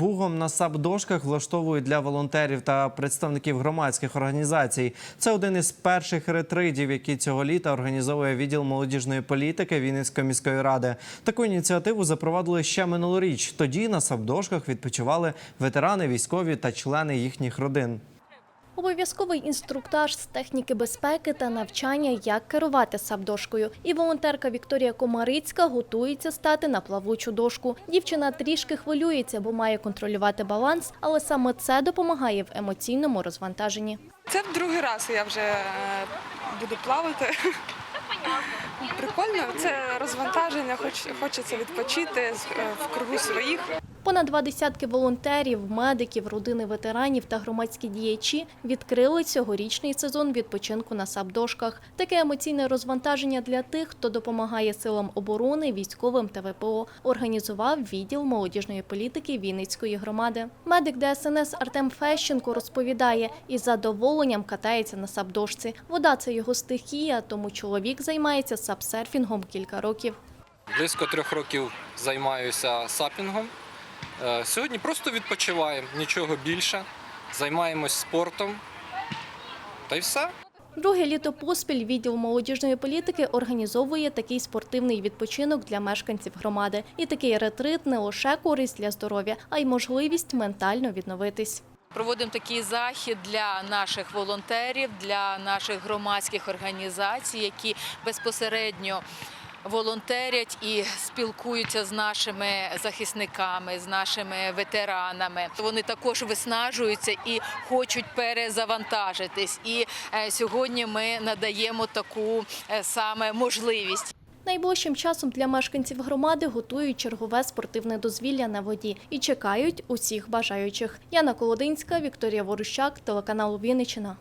Бугом на САП-дошках влаштовують для волонтерів та представників громадських організацій. Це один із перших ретридів, які цього літа організовує відділ молодіжної політики Вінницької міської ради. Таку ініціативу запровадили ще минулоріч. Тоді на САП-дошках відпочивали ветерани, військові та члени їхніх родин. Обов'язковий інструктаж з техніки безпеки та навчання, як керувати сабдошкою. І волонтерка Вікторія Комарицька готується стати на плавучу дошку. Дівчина трішки хвилюється, бо має контролювати баланс, але саме це допомагає в емоційному розвантаженні. Це другий раз я вже е, буду плавати. Прикольно, це розвантаження, хоч хочеться відпочити е, в кругу своїх. Понад два десятки волонтерів, медиків, родини ветеранів та громадські діячі відкрили цьогорічний сезон відпочинку на сабдошках. Таке емоційне розвантаження для тих, хто допомагає силам оборони, військовим та ВПО, організував відділ молодіжної політики Вінницької громади. Медик ДСНС Артем Фещенко розповідає, із задоволенням катається на сабдошці. Вода це його стихія, тому чоловік займається сабсерфінгом кілька років. Близько трьох років займаюся сапінгом. Е, Сьогодні просто відпочиваємо, нічого більше. Займаємось спортом. Та й все. Друге літо поспіль відділ молодіжної політики організовує такий спортивний відпочинок для мешканців громади. І такий ретрит не лише користь для здоров'я, а й можливість ментально відновитись. Проводимо такий захід для наших волонтерів, для наших громадських організацій, які безпосередньо волонтерять і спілкуються з нашими захисниками, з нашими ветеранами. Вони також виснажуються і хочуть перезавантажитись. І е, сьогодні ми надаємо таку е, саме можливість. Найближчим часом для мешканців громади готують чергове спортивне дозвілля на воді і чекають усіх бажаючих. Яна Колодинська, Вікторія Ворущак, телеканал Вінниччина.